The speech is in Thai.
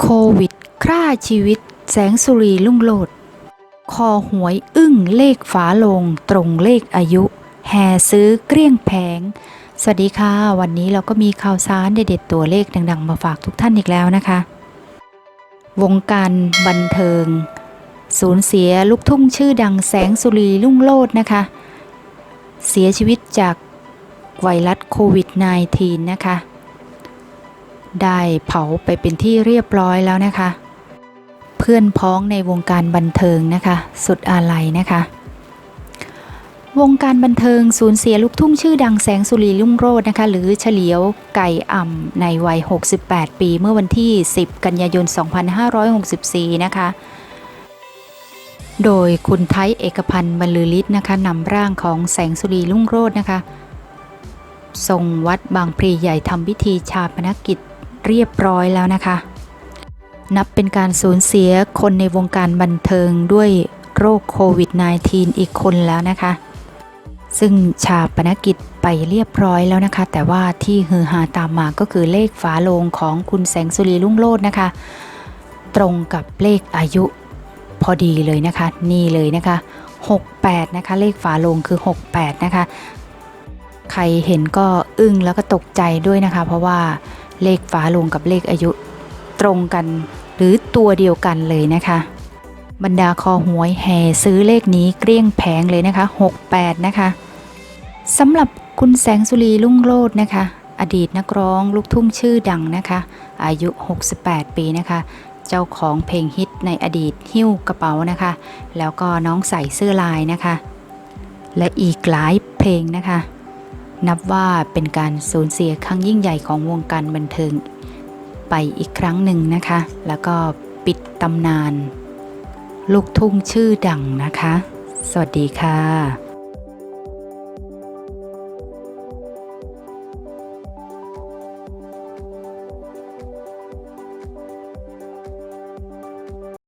โควิดฆ่าชีวิต แสงสุรีลุ่งโลด คอหวยอึ้งเลขฝาลงตรงเลขอายุ แห่ซื้อเกลี้ยงแผง สวัสดีค่ะ วันนี้เราก็มีข่าวสารเด็ดๆตัวเลขดังๆ มาฝากทุกท่านอีกแล้วนะคะ วงการบันเทิง สูญเสียลูกทุ่งชื่อดังแสงสุรีลุ่งโลดนะคะ เสียชีวิตจากไวรัสโควิด -19 นะคะ ได้เผาไปเป็นที่เรียบร้อยแล้วนะคะ เพื่อนพ้องในวงการบันเทิงนะคะ สุดอาลัยนะคะ วงการบันเทิงสูญเสียลูกทุ่งชื่อดังแสงสุรีลุ่งโรจน์นะคะ หรือเฉลียวไก่อ่ำในวัย 68 ปี เมื่อวันที่ 10 กันยายน 2564 นะคะโดยคุณไทยเอกพันธ์บรรลือฤทธิ์นะคะนำร่างของแสงสุรีลุ่งโรจน์นะคะส่งวัดบางพลีใหญ่ทำพิธีชาปนกิจ เรียบร้อยแล้วนะคะ นับเป็นการสูญเสียคนในวงการบันเทิงด้วยโรคโควิด -19 อีกคนแล้วนะคะ ซึ่งชาปนกิจไปเรียบร้อยแล้วนะคะ แต่ว่าที่ฮือฮาตามมาก็คือเลขฝาโลงของคุณแสงสุรีลุ่งโลดนะคะ ตรงกับเลขอายุพอดีเลยนะคะ นี่เลยนะคะ 68 นะคะ เลขฝาโลงคือ 68 นะคะ ใครเห็นก็อึ้งแล้วก็ตกใจด้วยนะคะ เพราะว่า เลขฝาลงกับเลขอายุตรงกัน หรือตัวเดียวกันเลยนะคะ บรรดาคอหวยแห่ซื้อเลขนี้เกลี้ยงแผงเลยนะคะ 68 นะคะสำหรับคุณแสงสุรีลุ่งโลดนะคะ อดีตนักร้องลูกทุ่งชื่อดังนะคะ อายุ 68 ปีนะคะ เจ้าของเพลงฮิตในอดีตหิ้วกระเป๋านะคะ แล้วก็น้องใส่เสื้อลายนะคะ และอีกหลายเพลงนะคะ นับว่าเป็นการสูญเสียครั้งยิ่งใหญ่ของวงการบันเทิง ไปอีกครั้งหนึ่งนะคะ แล้วก็ปิดตำนาน ลูกทุ่งชื่อดังนะคะ สวัสดีค่ะ